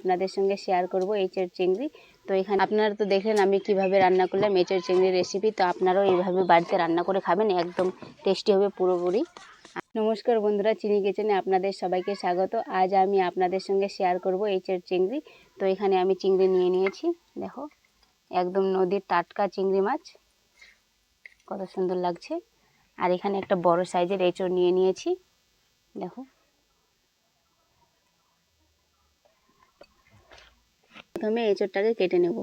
আপনাদের সঙ্গে শেয়ার করব এঁচড় চিংড়ি। তো এখানে আপনারা তো দেখলেন আমি কীভাবে রান্না করলাম এঁচড় চিংড়ির রেসিপি তো আপনারাও এইভাবে বাড়িতে রান্না করে খাবেন, একদম টেস্টি হবে পুরোপুরি। নমস্কার বন্ধুরা, চিনি কিচেনে আপনাদের সবাইকে স্বাগত। আজ আমি আপনাদের সঙ্গে শেয়ার করব এঁচড় চিংড়ি। তো এখানে আমি চিংড়ি নিয়ে নিয়েছি, দেখো, একদম নদীর টাটকা চিংড়ি মাছ। কত সুন্দর লাগছে। আর এখানে একটা বড় সাইজের এঁচড় নিয়ে নিয়েছি, দেখো। প্রথমে এঁচড়টাকে কেটে নেব।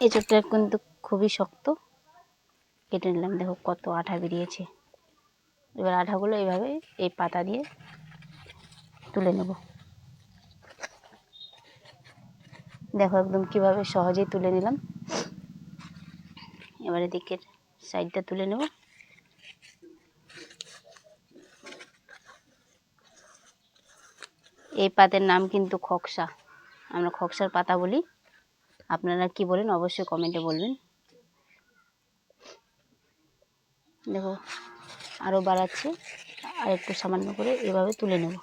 এঁচড়টা কিন্তু খুবই শক্ত। কেটে নিলাম, দেখো কত আঠা বেরিয়েছে। এবার আঠাগুলো এইভাবে এই পাতা দিয়ে তুলে নেব। দেখো একদম কীভাবে সহজেই তুলে নিলাম। এবারে দিকের সাইডটা তুলে নেব। এই পাতের নাম কিন্তু খকসা। আমরা খকসার পাতা বলি। আপনারা কি বলেন অবশ্যই কমেন্টে বলবেন। দেখো আরও বাড়াচ্ছে। আর একটু সামান্য করে এভাবে তুলে নেব।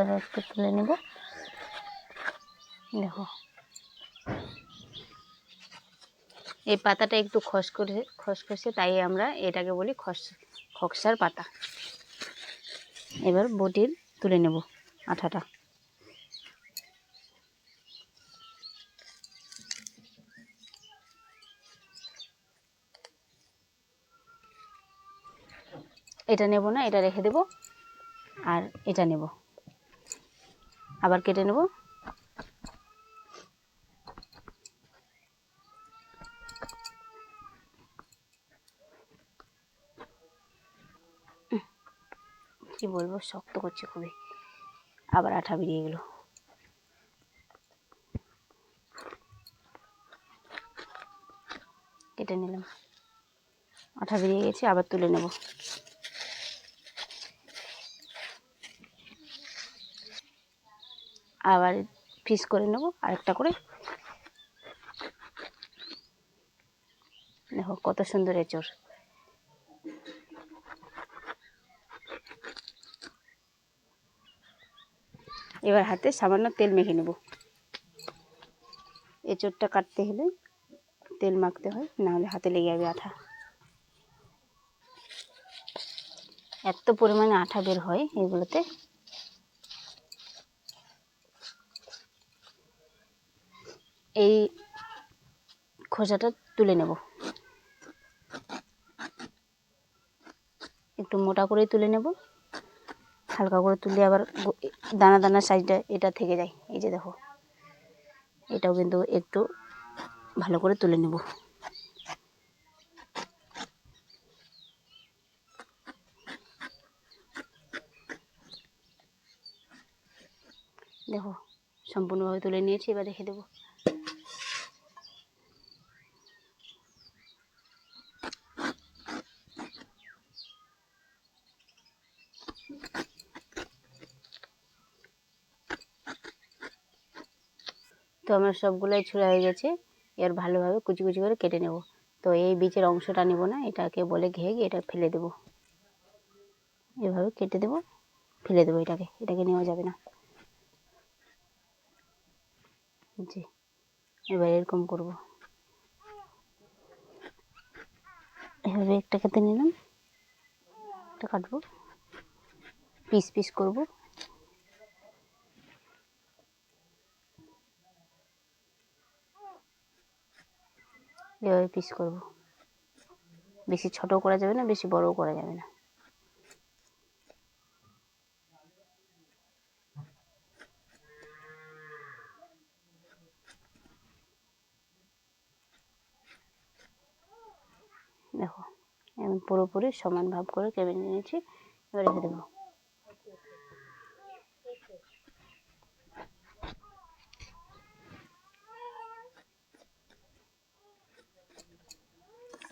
আরও একটু তুলে নেব। দেখো। এই পাতাটা একটু খসখসে খসখসে তাই আমরা এটাকে বলি খস, খকসার পাতা। এবার বটির তুলে নেব আঠাটা। এটা নেব না, এটা রেখে দেব। আর এটা নেব। আবার কেটে নেব। কি বলব, শক্ত করছে খুবই। আবার আঠা বেরিয়ে গেল। কেটে নিলাম। আঠা বেরিয়ে গেছে, আবার তুলে নেব। আবার পিস করে নেব, আরেকটা করে। দেখো কত সুন্দর এঁচড়। এবার হাতে সামান্য তেল মেখে নেব। এঁচড়টা কাটতে হলে তেল মাখতে হয়, না হলে হাতে লেগে যাবে আঠা। এত পরিমাণে আঠা বের হয় এগুলোতে। এই খোসাটা তুলে নেব। একটু মোটা করে তুলে নেব। হালকা করে তুলে আবার দানা দানা সাইজটা এটা থেকে যায়। এই যে দেখো, এটাও কিন্তু একটু ভালো করে তুলে নেব। দেখো, সম্পূর্ণভাবে তুলে নিয়েছি, এবার রেখে দেবো। তো আমার সবগুলোই ছুঁড়া হয়ে গেছে। এর ভালোভাবে কুচি কুচি করে কেটে নেব। তো এই বীজের অংশটা নেব না, এটাকে বলে ঘেগ এটা ফেলে দেব। এভাবে কেটে দেব, ফেলে দেবো এটাকে। এটাকে নেওয়া যাবে না। জি, এবার এরকম করব। এভাবে একটা কেটে নিলাম। একটা কাটবো। পিস পিস করব। এভাবে পিস করব। বেশি ছোট করা যাবে না, বেশি বড়ও করা যাবে না। দেখো, আমি পুরোপুরি সমান ভাব করে কেটে নিয়েছি, এবার রেখে দেবো।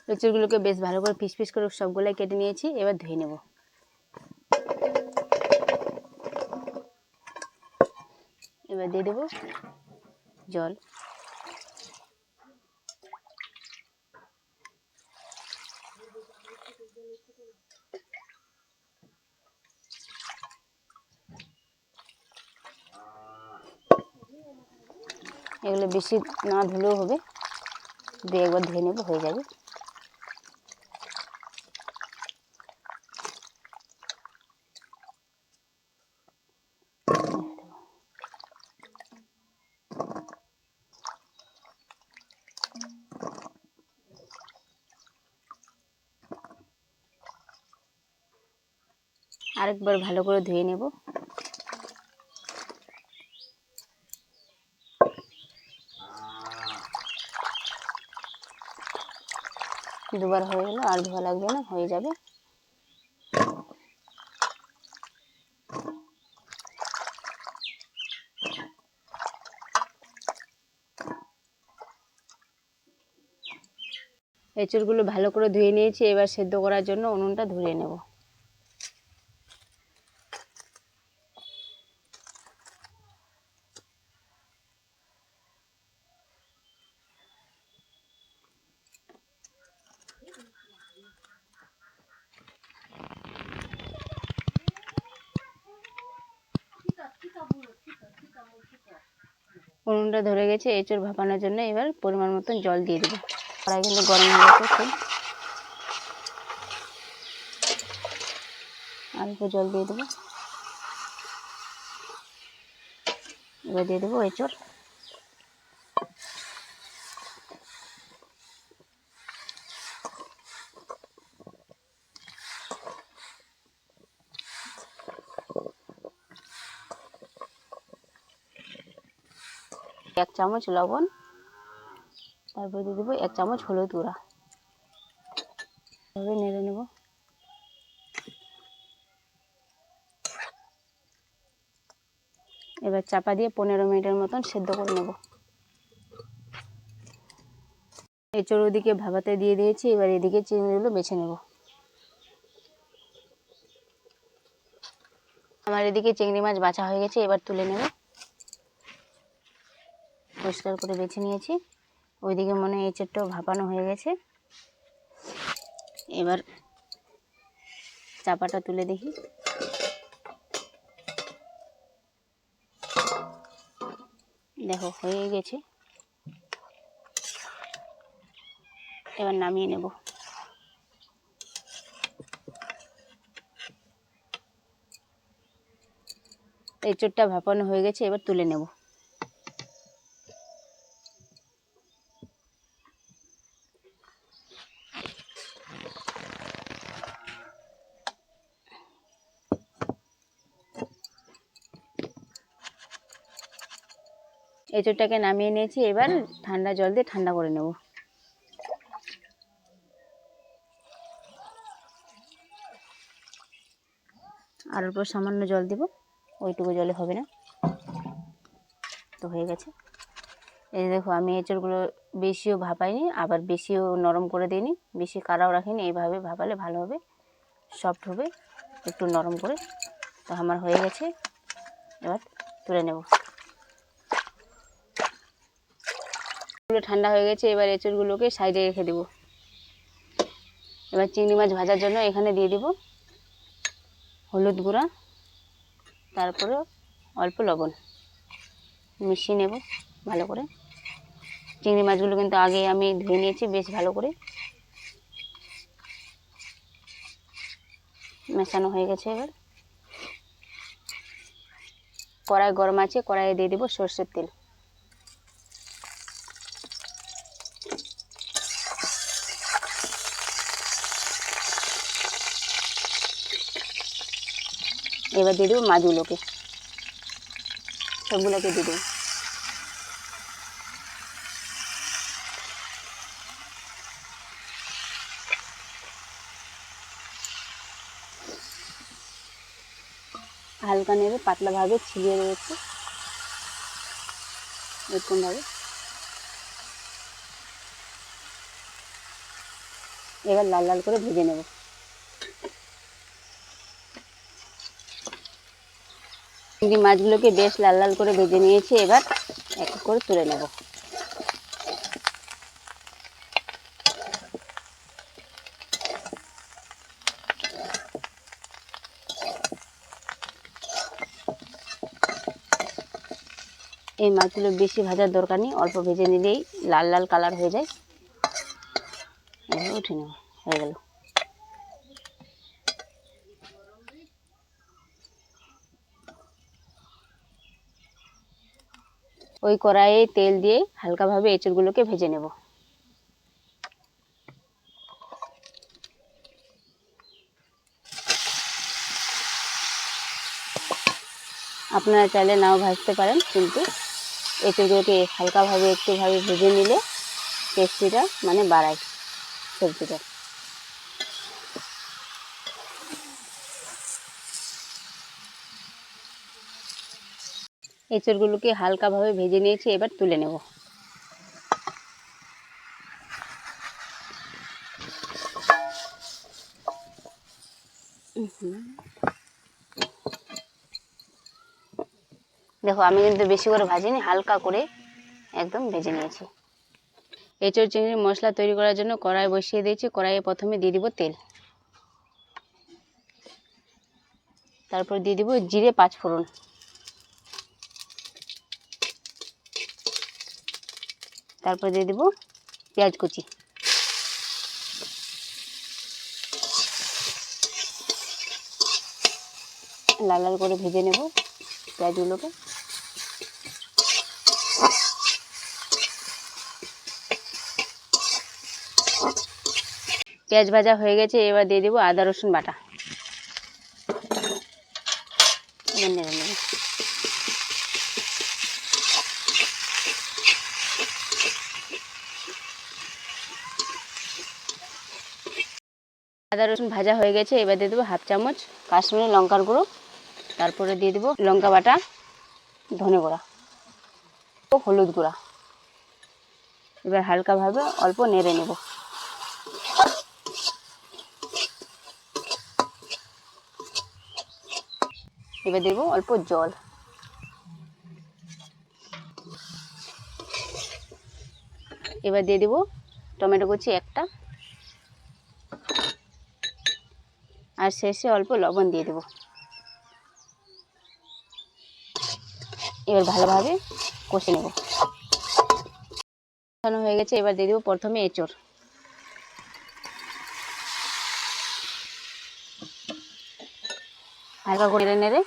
এঁচড়গুলোকে বেশ ভালো করে পিস পিস করে সবগুলাই কেটে নিয়েছি, এবার ধুয়ে নেব। এবার দিয়ে দেবো জল। এগুলো বেশি না ধুলেও হবে দিয়ে একবার ধুয়ে নেব, হয়ে যাবে। আরেকবার ভালো করে ধুয়ে নেব। দুবার হয়ে গেল, আর ধোয়া লাগবে না, হয়ে যাবে। এঁচড়গুলো ভালো করে ধুয়ে নিয়েছি, এবার সেদ্ধ করার জন্য উনুনটা ধরিয়ে নেব। উনুনটা ধরে গেছে, এঁচড় ভাপানোর জন্য এবার পরিমাণ মতন জল দিয়ে দেবো। কড়াই কিন্তু গরম হয়ে গেছে খুব। অল্প জল দিয়ে দেবো। এবার দিয়ে দেবো এঁচড়। এক চামচ লবণ, তারপর দিয়ে দেবো এক চামচ হলুদ গুঁড়া। এভাবে নেড়ে নেব। এবার চাপা দিয়ে পনেরো মিনিটের মতন সেদ্ধ করে নেব। এঁচড় ওদিকে ভাবাতে দিয়ে দিয়েছি, এবার এদিকে চিংড়িগুলো বেছে নেব। আমার এদিকে চিংড়ি মাছ বাছা হয়ে গেছে, এবার তুলে নেব। পরিষ্কার করে বেছে নিয়েছি। ওইদিকে মনে হয় এঁচড়টাও ভাপানো হয়ে গেছে। এবার চাপাটা তুলে দেখি। দেখো, হয়ে গেছে। এবার নামিয়ে নেব। এঁচড়টা ভাপানো হয়ে গেছে, এবার তুলে নেব। এঁচড়টাকে নামিয়ে নিয়েছি এবার ঠান্ডা জল দিয়ে ঠান্ডা করে নেব। আর অল্প সামান্য জল দেব ওইটুকু জলে হবে না। তো হয়ে গেছে। এই দেখো আমি এঁচড়গুলো বেশিও ভাপাইনি আবার বেশিও নরম করে দিইনি বেশি কারাও রাখিনি এইভাবে ভাপালে ভালো হবে সফট হবে একটু নরম করে। তো আমার হয়ে গেছে এবার তুলে নেব। এগুলো ঠান্ডা হয়ে গেছে, এবার এঁচড়গুলোকে সাইডে রেখে দেবো। এবার চিংড়ি মাছ ভাজার জন্য এখানে দিয়ে দিব হলুদ গুঁড়া, তারপরে অল্প লবণ। মিশিয়ে নেব ভালো করে। চিংড়ি মাছগুলো কিন্তু আগে আমি ধুয়ে নিয়েছি বেশ ভালো করে। মেশানো হয়ে গেছে এবার। কড়াই গরম আছে, কড়াইয়ে দিয়ে দেবো সর্ষের তেল। এবার দিয়ে দেবো মাছগুলোকে। সবগুলোকে দিয়ে দেবো। হালকা নেড়ে পাতলাভাবে ছিলিয়ে রয়েছে এরকমভাবে এবার লাল লাল করে ভেজে নেব। চিংড়ি মাছগুলোকে বেশ লাল লাল করে ভেজে নিয়েছি, এবার এক করে তুলে নেব। এই মাছগুলো বেশি ভাজার দরকার নেই, অল্প ভেজে নিলেই লাল লাল কালার হয়ে যায়। উঠে নেব, হয়ে গেল। ওই কড়াইয়ে তেল দিয়ে হালকাভাবে এঁচড়গুলোকে ভেজে নেব। আপনারা চাইলে নাও ভাজতে পারেন, কিন্তু এঁচড়গুলোকে হালকাভাবে একটুভাবে ভেজে নিলে টেস্টিটা মানে বাড়ায় সবজিটা এঁচড়গুলোকে হালকাভাবে ভেজে নিয়েছি, এবার তুলে নেব। দেখো, আমি কিন্তু বেশি করে ভাজিনি, হালকা করে একদম ভেজে নিয়েছি। এঁচড় চিংড়ির মশলা তৈরি করার জন্য কড়াই বসিয়ে দিয়েছি, কড়াইয়ে প্রথমে দিয়ে দিব তেল। তারপর দিয়ে দিব জিরে পাঁচ তারপর দিয়ে দেবো পেঁয়াজ কুচি। লাল লাল করে ভেজে নেব পেঁয়াজগুলোকে। পেঁয়াজ ভাজা হয়ে গেছে, এবার দিয়ে দেবো আদা রসুন বাটা এবার নেড়ে নেব আদা রসুন ভাজা হয়ে গেছে, এবার দিয়ে দেবো হাফ চামচ কাশ্মীরি লঙ্কার গুঁড়ো। তারপরে দিয়ে দেবো লঙ্কা বাটা, ধনে গুঁড়া ও হলুদ গুঁড়া। এবার হালকাভাবে অল্প নেড়ে নেব। এবার দেবো অল্প জল। এবার দিয়ে দেবো টমেটো কুচি একটা। আর শেষে অল্প লবণ দিয়ে দেবো। এবার ভালোভাবে কষে নেব। কষানো হয়ে গেছে, এবার দিয়ে দেবো প্রথমে এঁচড়। হালকা করে নেড়ে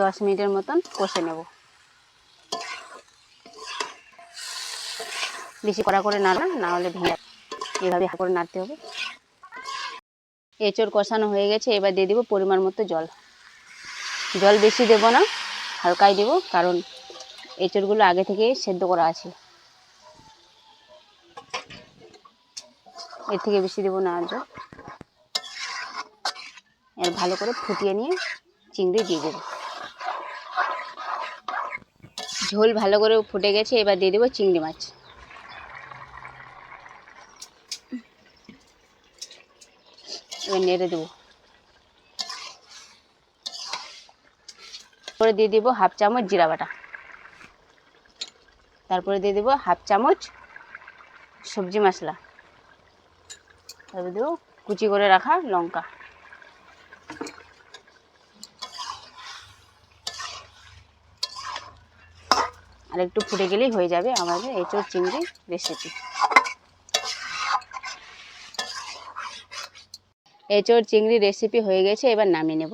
দশ মিনিটের মতন কষে নেব। বেশি কড়া করে নাড়া না হলে ভেঙে এভাবে করে নাড়তে হবে। এঁচড় কষানো হয়ে গেছে, এবার দিয়ে দিব পরিমাণ মতো জল। জল বেশি দেব না, হালকাই দেব, কারণ এঁচড়গুলো আগে থেকে সেদ্ধ করা আছে। এর থেকে বেশি দেবো না আর জল। এর ভালো করে ফুটিয়ে নিয়ে চিংড়ি দিয়ে দেবো। ঝোল ভালো করে ফুটে গেছে, এবার দিয়ে দেবো চিংড়ি মাছ। নেড়ে দেবো। তারপরে দিয়ে দিব হাফ চামচ জিরা বাটা। তারপরে দিয়ে দেবো হাফ চামচ সবজি মশলা। তারপরে দেবো কুচি করে রাখা লঙ্কা। আর একটু ফুটে গেলেই হয়ে যাবে আমাদের এঁচোড়, চিংড়ি, রেসিপি। এঁচোড় চিংড়ি রেসিপি হয়ে গেছে এবার নামিয়ে নেব।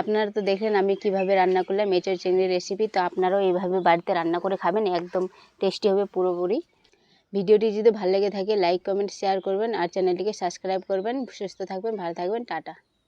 আপনারা তো দেখলেন আমি কীভাবে রান্না করলাম, এঁচড় চিংড়ির রেসিপি তো আপনারাও এইভাবে বাড়িতে রান্না করে খাবেন, একদম টেস্টি হবে পুরোপুরি। ভিডিওটি যদি ভালো লেগে থাকে লাইক কমেন্ট শেয়ার করবেন, আর চ্যানেলটিকে সাবস্ক্রাইব করবেন। সুস্থ থাকবেন, ভালো থাকবেন, টাটা।